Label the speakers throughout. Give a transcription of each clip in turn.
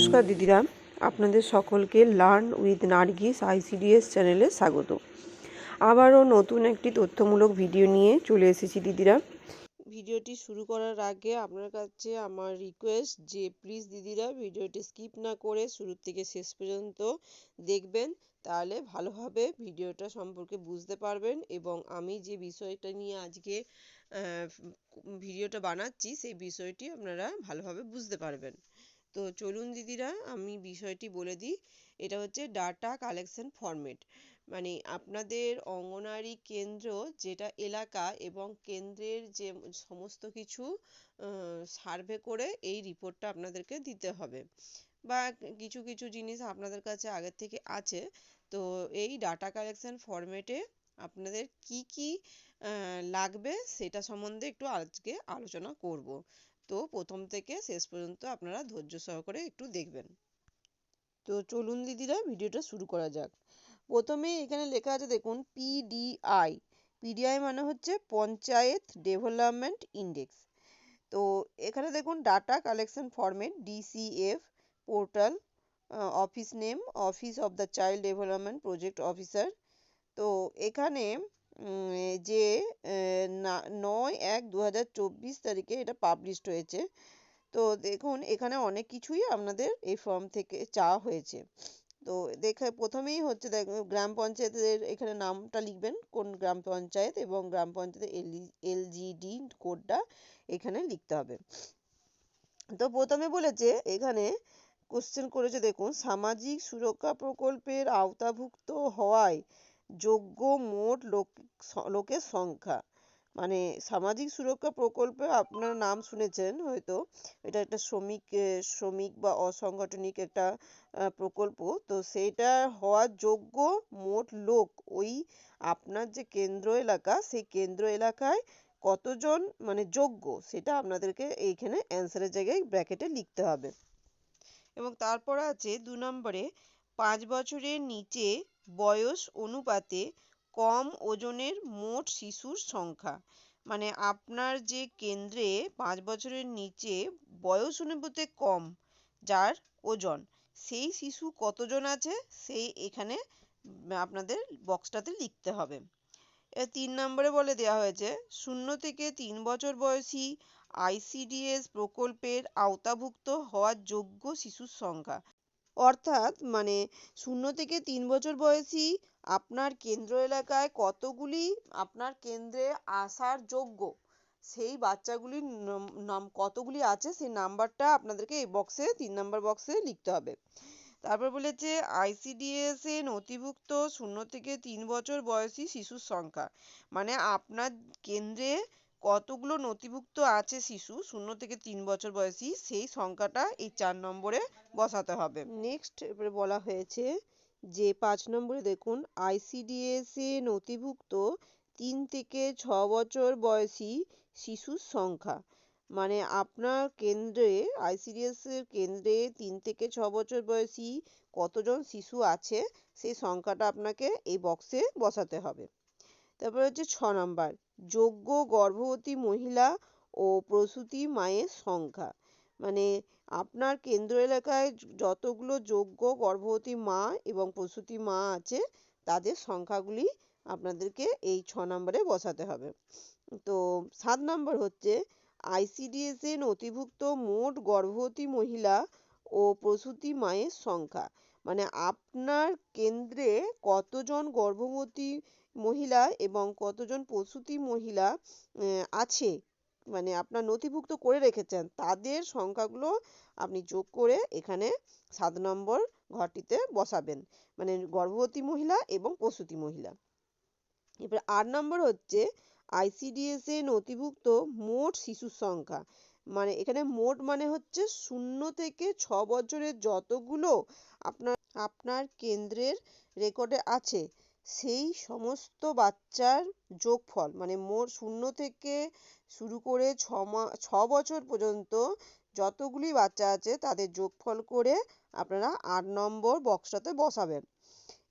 Speaker 1: নমস্কার দিদিরা। আপনাদের সকলকে লার্ন উইথ নার্গিস আইসিডিএস চ্যানেলে স্বাগত। আবারও নতুন একটি তথ্যমূলক ভিডিও নিয়ে চলে এসেছি দিদিরা। ভিডিওটি শুরু করার আগে আপনার কাছে আমার রিকোয়েস্ট যে প্লিজ দিদিরা ভিডিওটি স্কিপ না করে শুরু থেকে শেষ পর্যন্ত দেখবেন, তাহলে ভালোভাবে ভিডিওটা সম্পর্কে বুঝতে পারবেন এবং আমি যে বিষয়টা নিয়ে আজকে ভিডিওটা বানাচ্ছি, সেই বিষয়টি আপনারা ভালোভাবে বুঝতে পারবেন। তো চলুন দিদিরা, আমি বিষয়টি বলে দিই। এটা হচ্ছে ডাটা কালেকশন ফরম্যাট মানে আপনাদের অঙ্গনারী কেন্দ্র যেটা এলাকা এবং কেন্দ্রের যে সমস্ত কিছু সার্ভে করে এই রিপোর্টটা আপনাদেরকে দিতে হবে। বা কিছু কিছু জিনিস আপনাদের কাছে আগের থেকে আছে। তো এই ডাটা কালেকশন ফরম্যাটে আপনাদের কি কি লাগবে সেটা সম্বন্ধে একটু আজকে আলোচনা করব। তো প্রথম থেকে শেষ পর্যন্ত আপনারা ধৈর্য সহকারে একটু দেখবেন। তো চলুন দিদিরা ভিডিওটা শুরু করা যাক। প্রথমে এখানে লেখা আছে, দেখুন পিডিআই পিডিআই মানে হচ্ছে পঞ্চায়েত ডেভেলপমেন্ট ইন্ডেক্স। তো এখানে দেখুন, data collection format DCF portal office name, office of the child development project officer. তো এখানে যে নয় এক দু হাজার চব্বিশ তারিখে এটা পাবলিশড হয়েছে। তো দেখুন, এখানে অনেক কিছুই আপনাদের এই ফর্ম থেকে চাওয়া হয়েছে। তো দেখে, প্রথমেই হচ্ছে গ্রাম পঞ্চায়েতের এখানে নামটা লিখবেন, কোন গ্রাম পঞ্চায়েত এবং গ্রাম পঞ্চায়েতের এলজিডি কোডটা এখানে লিখতে হবে। তো প্রথমে বলেছে, এখানে কোশ্চেন করেছে, দেখুন, সামাজিক সুরক্ষা প্রকল্পের আওতাভুক্ত হওয়ায় যোগ্য মোট লোক লোকের সংখ্যা। মানে সামাজিক সুরক্ষা প্রকল্পে আপনার নাম শুনেছেন হয়তো। এটা একটা শ্রমিক শ্রমিক বা অসাংগঠনিক একটা প্রকল্প। তো সেটা হওয়ার যোগ্য মোট লোক ওই আপনার যে কেন্দ্র এলাকা, সেই কেন্দ্র এলাকায় কতজন মানে যোগ্য, সেটা আপনাদেরকে এইখানে অ্যান্সারের জায়গায় ব্র্যাকেটে লিখতে হবে। এবং তারপর আছে দু নম্বরে পাঁচ বছরের নিচে বয়স অনুপাতে কম ওজনের মোট শিশুর সংখ্যা। মানে আপনার যে কেন্দ্রে পাঁচ বছরের নিচে বয়স অনুপাতে কম যার ওজন, সেই শিশু কতজন আছে সেই এখানে আপনাদের বক্সটাতে লিখতে হবে। এ তিন নম্বরে বলে দেওয়া হয়েছে, শূন্য থেকে তিন বছর বয়সী আইসিডিএস প্রকল্পের আওতাভুক্ত হওয়ার যোগ্য শিশুর সংখ্যা। অর্থাৎ মানে শূন্য থেকে তিন বছর বয়সী আপনার কেন্দ্র এলাকায় কতগুলি আপনার কেন্দ্রে আসার যোগ্য? সেই বাচ্চাগুলির নাম কতগুলি আছে সেই নাম্বারটা আপনাদেরকে এই বক্সে তিন নম্বর বক্সে লিখতে হবে। তারপর বলেছে আইসিডিএস এ নথিভুক্ত শূন্য থেকে তিন বছর বয়সী শিশুর সংখ্যা। মানে আপনার কেন্দ্রে কতগুলো নথিভুক্ত আছে শিশু? শূন্য থেকে তিন বছর বয়সী, সেই সংখ্যাটা এই চার নম্বরে বসাতে হবে। নেক্সট এবারে বলা হয়েছে যে, পাঁচ নম্বরে দেখুন আইসিডিএস এ নথিভুক্ত তিন থেকে ছ বছর বয়সী শিশুর সংখ্যা। মানে আপনার কেন্দ্রে আইসিডিএস এর কেন্দ্রে তিন থেকে ছ বছর বয়সী কতজন শিশু আছে, সেই সংখ্যাটা আপনাকে এই বক্সে বসাতে হবে। তারপর হচ্ছে ছ নাম্বার। যোগ্য গর্ভবতী মহিলা ও প্রসূতি মায়ের সংখ্যা। মানে আপনার কেন্দ্র এলাকায় যতগুলো যোগ্য গর্ভবতী মা এবং প্রসূতি মা আছে, তাদের সংখ্যাগুলি আপনাদেরকে এই ছ নম্বরে বসাতে হবে। তো সাত নম্বর হচ্ছে আইসিডিএস নথিভুক্ত মোট গর্ভবতী মহিলা ও প্রসূতি মায়ের সংখ্যা। মানে আপনার কেন্দ্রে কতজন গর্ভবতী মহিলা এবং কতজন প্রসূতি মহিলা আছে মানে আপনার নথিভুক্ত করে রেখেছেন, তাদের সংখ্যাগুলো আপনি যোগ করে এখানে সাত নম্বর ঘরটিতে বসাবেন মানে গর্ভবতী মহিলা এবং প্রসূতি মহিলা। এবার আট নম্বর হচ্ছে আইসিডিএস এ নথিভুক্ত মোট শিশুর সংখ্যা মানে এখানে মোট মানে হচ্ছে শূন্য থেকে ছ বছরের যতগুলো আপনার আপনার কেন্দ্রের রেকর্ডে আছে সেই সমস্ত বাচ্চার যোগফল মানে মোট শূন্য থেকে শুরু করে ছ মা, ছ বছর পর্যন্ত যতগুলি বাচ্চা আছে তাদের যোগফল করে আপনারা আট নম্বর বক্সটাতে বসাবেন।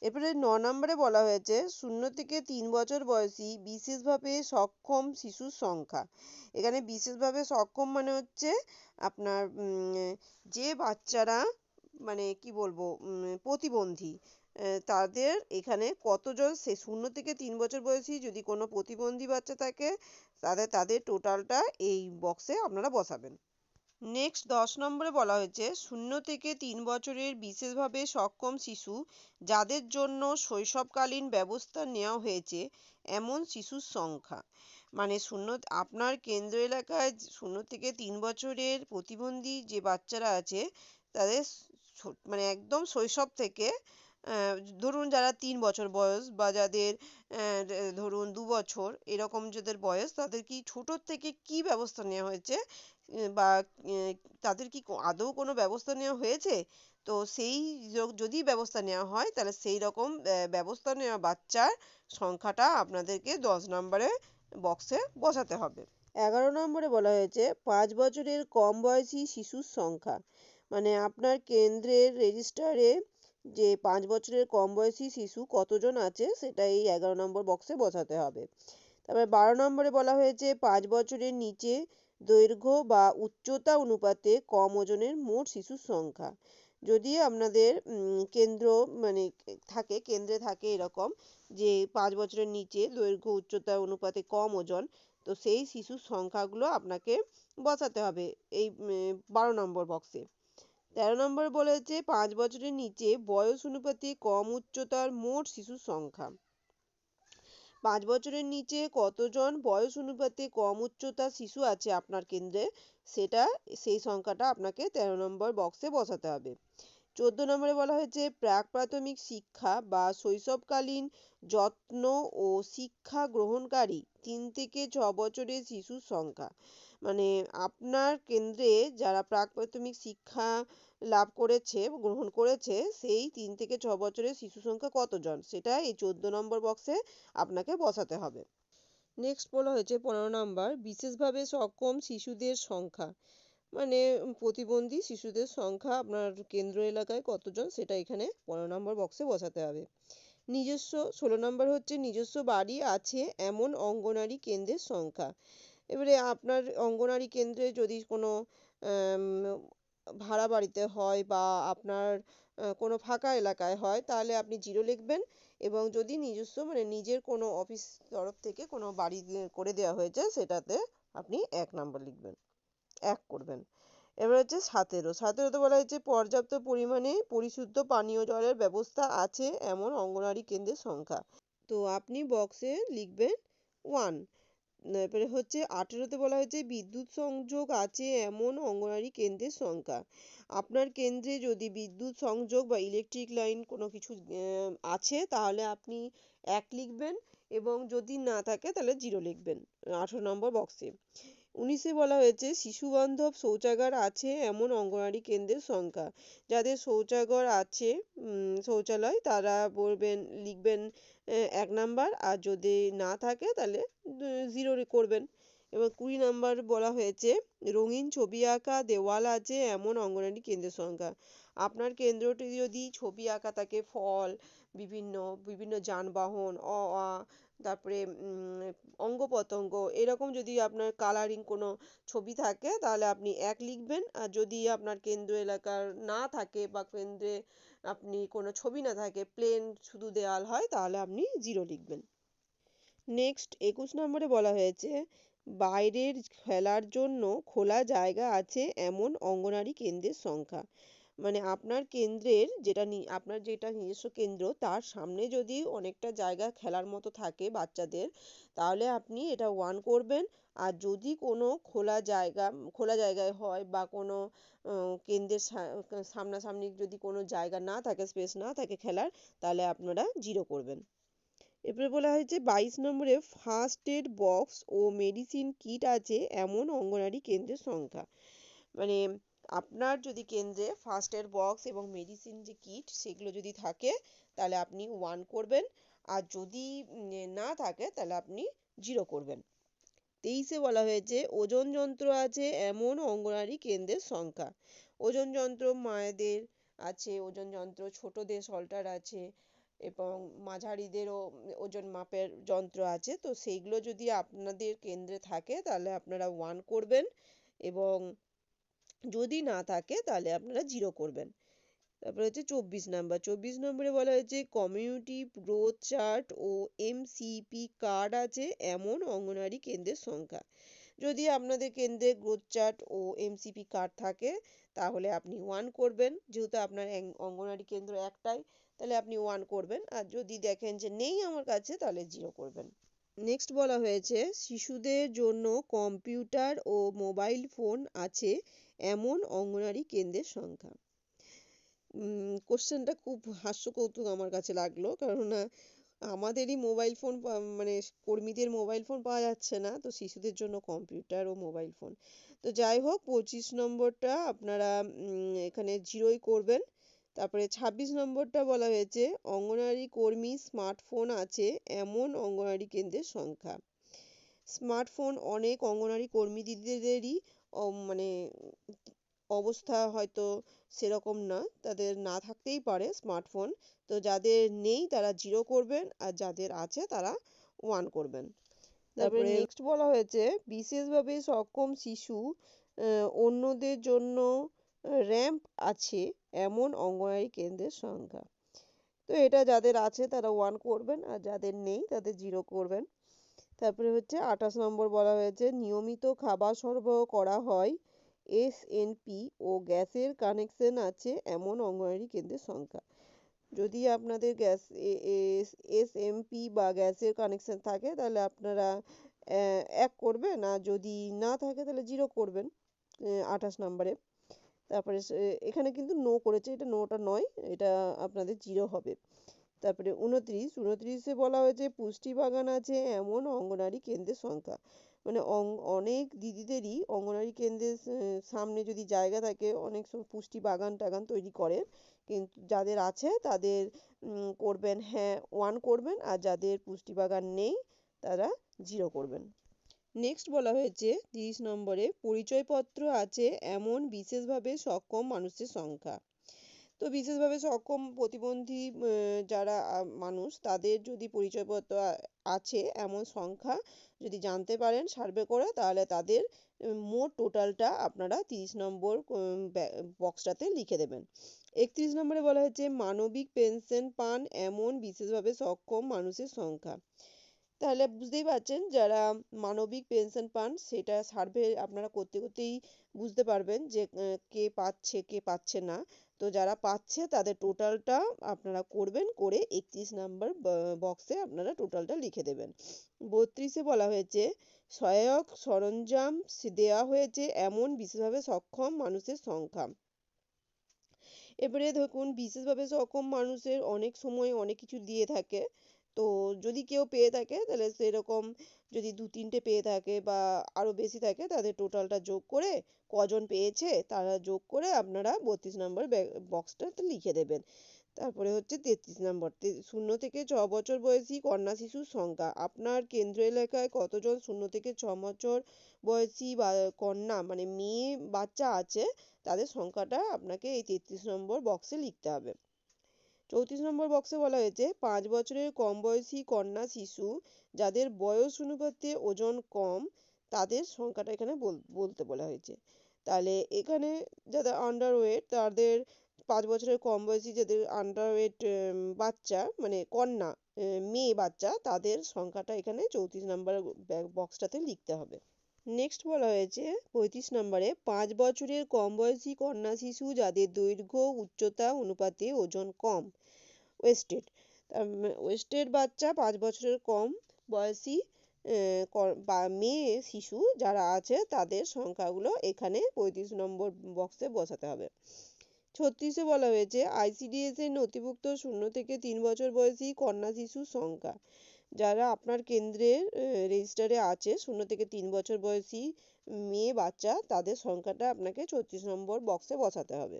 Speaker 1: এরপরে ন নম্বরে বলা হয়েছে, শূন্য থেকে তিন বছর বয়সী বিশেষভাবে সক্ষম শিশুর সংখ্যা। এখানে বিশেষভাবে সক্ষম মানে হচ্ছে আপনার যে বাচ্চারা মানে কি বলব প্রতিবন্ধী তাদের এখানে কতজন সে শূন্য থেকে তিন বছর বয়সী যদি কোনো প্রতিবন্ধী বাচ্চা থাকে, তাদের তাদের টোটালটা এই বক্সে আপনারা বসাবেন। নেক্সট দশ নম্বরে বলা হয়েছে, শূন্য থেকে তিন বছরের বিশেষভাবে সক্ষম শিশু যাদের জন্য শৈশবকালীন ব্যবস্থা নেওয়া হয়েছে, এমন শিশুর সংখ্যা। মানে শূন্য, আপনার কেন্দ্র এলাকায় শূন্য থেকে তিন বছরের প্রতিবন্ধী যে বাচ্চারা আছে, তাদের মানে একদম শৈশব থেকে ধরুন যারা তিন বছর বয়স বা যাদের ধরুন দু বছর, এরকম যাদের বয়স, তাদের কি ছোটোর থেকে কি ব্যবস্থা নেওয়া হয়েছে? বা তাদের কি আদৌ কোনো ব্যবস্থা নেওয়া হয়েছে? তো সেই যদি ব্যবস্থা নেওয়া হয়, তাহলে সেই রকম ব্যবস্থা নেওয়া বাচ্চার সংখ্যাটা আপনাদেরকে দশ নম্বরে বক্সে বসাতে হবে। এগারো নম্বরে বলা হয়েছে, পাঁচ বছরের কম বয়সী শিশুর সংখ্যা। মানে আপনার কেন্দ্রের রেজিস্টারে যে পাঁচ বছরের কম বয়সী শিশু কতজন আছে সেটা এই এগারো নম্বর বক্সে বসাতে হবে। তারপরে বারো নম্বরে বলা হয়েছে, পাঁচ বছরের নিচে দৈর্ঘ্য বা উচ্চতা অনুপাতে কম ওজনের মোট শিশুর সংখ্যা। যদি আপনাদের কেন্দ্র মানে থাকে, কেন্দ্রে থাকে এরকম যে পাঁচ বছরের নিচে দৈর্ঘ্য, উচ্চতা অনুপাতে কম ওজন, তো সেই শিশুর সংখ্যাগুলো আপনাকে বসাতে হবে এই বারো নম্বর বক্সে তেরো নম্বর বলেছে পাঁচ বছরের নিচে বয়স অনুপাতে কম উচ্চতার মোট শিশুর সংখ্যা। পাঁচ বছরের নিচে কতজন বয়স অনুপাতে কম উচ্চতার শিশু আছে আপনার কেন্দ্রে? সেটা, সেই সংখ্যাটা আপনাকে তেরো নম্বর বক্সে বসাতে হবে। চোদ্দ নম্বরে বলা হয়েছে, প্রাক প্রাথমিক শিক্ষা বা শৈশবকালীন যত্ন ও শিক্ষা গ্রহণকারী তিন থেকে ছ বছরের শিশুর সংখ্যা। মানে আপনার কেন্দ্রে যারা প্রাক প্রাথমিক শিক্ষা লাভ করেছে, গ্রহণ করেছে, সেই তিন থেকে ছ বছরের শিশু সংখ্যা কতজন? সেটা এই চোদ্দ নম্বর বক্সে আপনাকে বসাতে হবে। নেক্সট বলা হয়েছে, পনেরো নম্বর, বিশেষভাবে সক্ষম শিশুদের সংখ্যা। মানে প্রতিবন্ধী শিশুদের সংখ্যা আপনার কেন্দ্র এলাকায় কতজন সেটা এখানে পনেরো নম্বর বক্সে বসাতে হবে। নিজস্ব, ষোলো নম্বর হচ্ছে নিজস্ব বাড়ি আছে এমন অঙ্গনারী কেন্দ্রের সংখ্যা। এবারে আপনার অঙ্গনারী কেন্দ্রে যদি কোনো ভাড়া বাড়িতে হয় বা আপনার কোনো ফাঁকা এলাকায় হয়, তাহলে আপনি জিরো লিখবেন এবং যদি নিজস্ব মানে নিজের কোনো অফিস তরফ থেকে কোনো বাড়ি করে দেওয়া হয়েছে, সেটাতে আপনি এক নাম্বার লিখবেন। এক করবেন। এবার হচ্ছে সতেরো। সতেরোতে বলা হয়েছে, পর্যাপ্ত পরিমাণে পরিশুদ্ধ পানীয় জলের ব্যবস্থা আছে এমন অঙ্গনারী কেন্দ্রের সংখ্যা। তো আপনি বক্সে লিখবেন ওয়ান এরপরে হচ্ছে আঠেরোতে বলা হয়েছে, বিদ্যুৎ সংযোগ আছে এমন অঙ্গনারী কেন্দ্রের সংখ্যা। আপনার কেন্দ্রে যদি বিদ্যুৎ সংযোগ বা ইলেকট্রিক লাইন কোনো কিছু আছে, তাহলে আপনি এক লিখবেন এবং যদি না থাকে, তাহলে জিরো লিখবেন। আঠেরো নম্বর বক্সে উনিশে বলা হয়েছে শিশু বান্ধব শৌচাগার আছে এমন অঙ্গনারী কেন্দ্রের সংখ্যা। যাদের শৌচাগার আছে শৌচালয়, তারা বলবেন, লিখবেন এক নাম্বার। আর যদি না থাকে, তাহলে জিরো করবেন। এবার কুড়ি নাম্বার বলা হয়েছে, রঙিন ছবি আঁকা দেওয়াল আছে এমন অঙ্গনারী কেন্দ্রের সংখ্যা। আপনার কেন্দ্রটি যদি ছবি আঁকা থাকে, ফল, বিভিন্ন বিভিন্ন যানবাহন, অ, আ, তারপরে অঙ্গ প্রত্যঙ্গ, এরকম যদি আপনার কালারিং কোনো ছবি থাকে, তাহলে আপনি এক লিখবেন। আর যদি আপনার কেন্দ্র এলাকার না থাকে বা কেন্দ্রে আপনি কোনো ছবি না থাকে প্লেন শুধু দেওয়াল হয়, তাহলে আপনি জিরো লিখবেন। নেক্সট একুশ নম্বরে বলা হয়েছে বাইরের খেলার জন্য খোলা জায়গা আছে এমন অঙ্গনারী কেন্দ্রের সংখ্যা। মানে আপনার কেন্দ্রের যেটা আপনার যেটা নিজস্ব কেন্দ্র, তার সামনে যদি অনেকটা জায়গা খেলার মতো থাকে বাচ্চাদের, তাহলে আপনি এটা ওয়ান করবেন। আর যদি কোনো খোলা জায়গা, খোলা জায়গায় হয় বা কোনো কেন্দ্রের সামনাসামনি যদি কোনো জায়গা না থাকে, স্পেস না থাকে খেলার, তাহলে আপনারা জিরো করবেন। এরপরে বলা হয়েছে, বাইশ নম্বরে ফার্স্ট এড বক্স ও মেডিসিন কিট আছে এমন অঙ্গনারী কেন্দ্রের সংখ্যা। মানে আপনার যদি কেন্দ্রে ফার্স্ট এড বক্স এবং মেডিসিন যে কিট সেগুলো যদি থাকে, তাহলে আপনি ওয়ান করবেন। আর যদি না থাকে, তাহলে আপনি জিরো করবেন। তেইশে বলা হয়েছে, ওজন যন্ত্র আছে এমন অঙ্গনারী কেন্দ্রের সংখ্যা। ওজন যন্ত্র মায়েদের আছে, ওজন যন্ত্র ছোটদের সল্টার আছে এবং মাঝারিদেরও ওজন মাপের যন্ত্র আছে। তো সেইগুলো যদি আপনাদের কেন্দ্রে থাকে, তাহলে আপনারা ওয়ান করবেন এবং যদি না থাকে, তাহলে আপনারা জিরো করবেন। তারপরে হচ্ছে চব্বিশ নাম্বার চব্বিশ নম্বরে বলা হয়েছে কমিউনিটি গ্রোথ চার্ট ও এমসিপি কার্ড আছে এমন অঙ্গনওয়াড়ি কেন্দ্রের সংখ্যা। যদি আপনাদের কেন্দ্রে গ্রোথ চার্ট ও এমসিপি কার্ড থাকে, তাহলে আপনি ওয়ান করবেন। যেহেতু আপনার অঙ্গনওয়াড়ি কেন্দ্র একটাই তাহলে আপনি ওয়ান করবেন। আর যদি দেখেন যে নেই আমার কাছে, তাহলে জিরো করবেন। নেক্সট বলা হয়েছে, শিশুদের জন্য কম্পিউটার ও মোবাইল ফোন আছে এমন অঙ্গনারী কেন্দ্রের সংখ্যা। কোশ্চেনটা খুব হাস্যকৌতুক আমার কাছে লাগল, কেননা আমাদেরই মোবাইল ফোন মানে কর্মীদের মোবাইল ফোন পাওয়া যাচ্ছে না, তো শিশুদের জন্য কম্পিউটার ও মোবাইল ফোন তো যাই হোক, পঁচিশ নম্বরটা আপনারা এখানে জিরোই করবেন। তারপরে ছাব্বিশ নম্বরটা বলা হয়েছে অঙ্গনারী কর্মী স্মার্টফোন আছে এমন অঙ্গনারী কেন্দ্রের সংখ্যা। স্মার্টফোন অনেক অঙ্গনারী কর্মী দিদিদেরই মানে অবস্থা হয়তো সেরকম না তাদের না থাকতেই পারে স্মার্টফোন। তো যাদের নেই তারা জিরো করবেন আর যাদের আছে তারা ওয়ান করবেন। তারপরে নেক্সট বলা হয়েছে বিশেষভাবে সক্ষম শিশু অন্যদের জন্য র্যাম্প আছে এমন অঙ্গনওয়াড়ি কেন্দ্রের সংখ্যা। তো এটা যাদের আছে তারা ওয়ান করবেন আর যাদের নেই তাদের জিরো করবেন। তারপরে হচ্ছে আঠাশ নম্বর বলা হয়েছে, নিয়মিত খাবার সরবরাহ করা হয় এসএনপি ও গ্যাসের কানেকশন আছে এমন অঙ্গনওয়াড়ি কেন্দ্রের সংখ্যা। যদি আপনাদের গ্যাস এসএমপি বা গ্যাসের কানেকশন থাকে তাহলে আপনারা এক করবেন আর যদি না থাকে তাহলে জিরো করবেন আঠাশ নম্বরে। তারপরে এখানে কিন্তু নো করেছে, এটা নোটা নয়, এটা আপনাদের জিরো হবে। তারপরে উনত্রিশ, উনত্রিশে বলা হয়েছে পুষ্টি বাগান আছে এমন অঙ্গনারী কেন্দ্রের সংখ্যা। মানে অনেক দিদিদেরই অঙ্গনারী কেন্দ্রের সামনে যদি জায়গা থাকে, অনেক পুষ্টি বাগান টাগান তৈরি করে কিন্তু যাদের আছে, তাদের করবেন হ্যাঁ ওয়ান করবেন, আর যাদের পুষ্টি বাগান নেই, তারা জিরো করবেন। নেক্সট বলা হয়েছে, তিরিশ নম্বরে পরিচয়পত্র আছে এমন বিশেষভাবে সক্ষম মানুষের সংখ্যা। তো বিশেষভাবে সক্ষম প্রতিবন্ধী যারা মানুষ, তাদের যদি পরিচয়পত্র আছে এমন সংখ্যা যদি জানতে পারেন সার্ভে করে, তাহলে তাদের মোট টোটালটা আপনারা তিরিশ নম্বর বক্সটাতে লিখে দেবেন। একত্রিশ নম্বরে বলা হয়েছে, মানবিক পেনশন পান এমন বিশেষভাবে সক্ষম মানুষের সংখ্যা। তাহলে বুঝতেই পারছেন যারা মানবিক পেনশন পান, সেটা সার্ভে আপনারা করতে, করতেই বুঝতে পারবেন যে কে পাচ্ছে কে পাচ্ছে না। তো যারা পাচ্ছে তাদের টোটালটা আপনারা করবেন, করে একত্রিশ নাম্বার বক্সে আপনারা টোটালটা লিখে দেবেন। বত্রিশে বলা হয়েছে, সহায়ক সরঞ্জাম দেওয়া হয়েছে এমন বিশেষভাবে সক্ষম মানুষের সংখ্যা। এবারে দেখুন, বিশেষভাবে সক্ষম মানুষের অনেক সময় অনেক কিছু দিয়ে থাকে। তো যদি কেউ পেয়ে থাকে, তাহলে সেরকম যদি দু তিনটে পেয়ে থাকে বা আরও বেশি থাকে, তাদের টোটালটা যোগ করে কজন পেয়েছে তারা যোগ করে আপনারা বত্রিশ নম্বর বক্সটাতে লিখে দেবেন। তারপরে হচ্ছে তেত্রিশ নম্বর শূন্য থেকে ছ বছর বয়সী কন্যা শিশুর সংখ্যা। আপনার কেন্দ্র এলাকায় কতজন শূন্য থেকে ছ বছর বয়সী বা, কন্যা মানে মেয়ে, বাচ্চা আছে, তাদের সংখ্যাটা আপনাকে এই তেত্রিশ নম্বর বক্সে লিখতে হবে। চৌত্রিশ নম্বর বক্সে বলা হয়েছে, পাঁচ বছরের কম বয়সী কন্যা শিশু যাদের বয়স অনুপাতে ওজন কম, তাদের সংখ্যাটা এখানে বলতে বলা হয়েছে। তাহলে এখানে যাদের আন্ডার ওয়েট তাদের পাঁচ বছরের কম বয়সী যাদের আন্ডার ওয়েট বাচ্চা মানে কন্যা মেয়ে বাচ্চা, তাদের সংখ্যাটা এখানে চৌত্রিশ নম্বর বক্সটাতে লিখতে হবে। নেক্সট বলা হয়েছে, পঁয়ত্রিশ নম্বরে, পাঁচ বছরের কম বয়সী কন্যা শিশু যাদের দৈর্ঘ্য, উচ্চতা, অনুপাতে ওজন কম। ওয়েস্টেড ওয়েস্টেড বাচ্চা পাঁচ বছরের কম বয়সী বা, মেয়ে শিশু যারা আছে, তাদের সংখ্যাগুলো এখানে পঁয়ত্রিশ নম্বর বক্সে বসাতে হবে। ছত্রিশে বলা হয়েছে আইসিডিএস এর নথিভুক্ত শূন্য থেকে তিন বছর বয়সী কন্যা শিশুর সংখ্যা। যারা আপনার কেন্দ্রের রেজিস্টারে আছে, শূন্য থেকে তিন বছর বয়সী মেয়ে, বাচ্চা, তাদের সংখ্যাটা আপনাকে ছত্রিশ নম্বর বক্সে বসাতে হবে।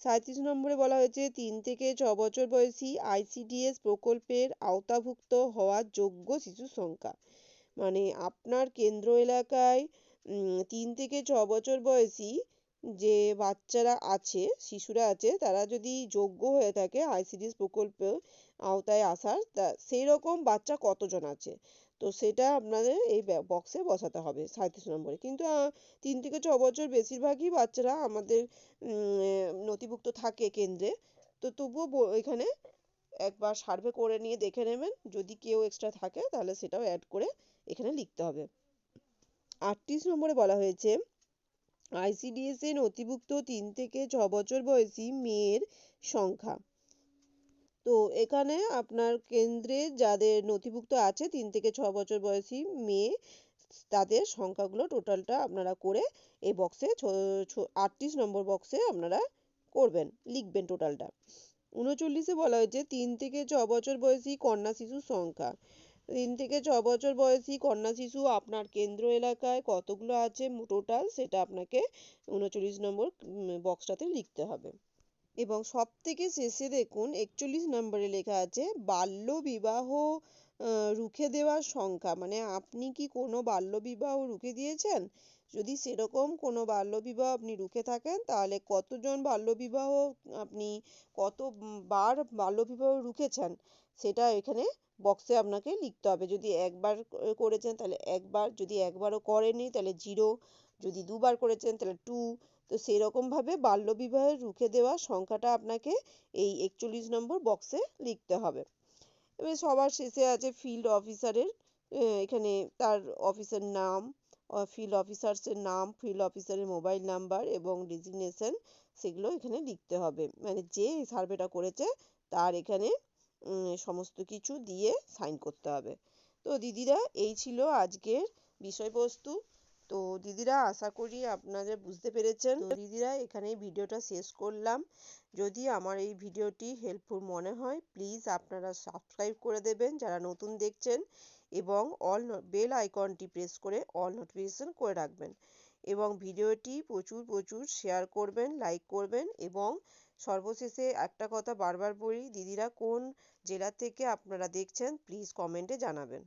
Speaker 1: সাঁত্রিশ নম্বরে বলা হয়েছে, তিন থেকে ছ বছর বয়সী আইসিডিএস প্রকল্পের আওতাভুক্ত হওয়ার যোগ্য শিশুর সংখ্যা। মানে আপনার কেন্দ্র এলাকায় তিন থেকে ছ বছর বয়সী যে বাচ্চারা আছে, শিশুরা আছে, তারা যদি যোগ্য হয়ে থাকে আইসিডিএস প্রকল্প আওতায় আসার, তা সেই রকম বাচ্চা কতজন আছে? তো সেটা আপনাদের এই বক্সে বসাতে হবে সাঁত্রিশ নম্বরে। কিন্তু তিন থেকে ছ বছর বেশিরভাগই বাচ্চারা আমাদের নথিভুক্ত থাকে কেন্দ্রে। তো তবুও এখানে একবার সার্ভে করে নিয়ে দেখে নেবেন। যদি কেউ এক্সট্রা থাকে, তাহলে সেটাও অ্যাড করে এখানে লিখতে হবে। আটত্রিশ নম্বরে বলা হয়েছে, আইসিডিএস নথিভুক্ত তিন থেকে ছ বছর বয়সী মেয়ের সংখ্যা। তো এখানে আপনার কেন্দ্রে যাদের নথিভুক্ত আছে তিন থেকে ছ বছর বয়সী মেয়ে, তাদের সংখ্যাগুলো টোটালটা আপনারা করে এই বক্সে আটত্রিশ নম্বর বক্সে আপনারা করবেন, লিখবেন টোটালটা। উনচল্লিশে বলা হয়েছে তিন থেকে ছ বছর বয়সী কন্যা শিশুর সংখ্যা। তিন থেকে ছ বছর বয়সী কন্যা শিশু আপনার কেন্দ্র এলাকায় কতগুলো আছে টোটাল সেটা আপনাকে উনচল্লিশ নম্বর বক্সটাতে লিখতে হবে। এবং সব থেকে শেষে দেখুন একচল্লিশ নম্বরে লেখা আছে বাল্য বিবাহ আহ, রুখে দেওয়ার সংখ্যা। মানে আপনি কি কোনো বাল্য বিবাহ রুখে দিয়েছেন? যদি সেরকম কোনো বাল্য বিবাহ আপনি রুখে থাকেন তাহলে কতজন বাল্য বিবাহ আপনি কত বার বাল্য বিবাহ রুখেছেন সেটা এখানে বক্সে আপনাকে লিখতে হবে। যদি একবার করেছেন তাহলে একবার। যদি একবারও করেননি তাহলে জিরো যদি দুবার করেছেন তাহলে টু তো সেরকমভাবে বাল্যবিবাহের রুখে দেওয়া সংখ্যাটা আপনাকে এই একচল্লিশ নম্বর বক্সে লিখতে হবে। এবার সবার শেষে আছে ফিল্ড অফিসারের এখানে তার অফিসের নাম ফিল্ড অফিসার্সের নাম ফিল্ড অফিসারের মোবাইল নাম্বার এবং ডিজিগনেশন সেগুলো এখানে লিখতে হবে। মানে যে সার্ভেটা করেছে তার এখানে সমস্ত কিছু দিয়ে সাইন করতে হবে। তো দিদিরা, এই ছিল আজকের বিষয়বস্তু। তো দিদিরা আশা করি আপনারা বুঝতে পেরেছেন। দিদিরা, এখানেই ভিডিওটা শেষ করলাম। যদি আমার এই ভিডিওটি হেল্পফুল মনে হয় প্লিজ আপনারা সাবস্ক্রাইব করে দেবেন যারা নতুন দেখছেন এবং অল বেল আইকনটি প্রেস করে অল নোটিফিকেশন করে রাখবেন। এবং ভিডিওটি প্রচুর প্রচুর শেয়ার করবেন লাইক করবেন এবং সর্বশেষে একটা কথা বারবার বলি, দিদিরা কোন জেলা থেকে আপনারা দেখছেন প্লিজ কমেন্টে জানাবেন।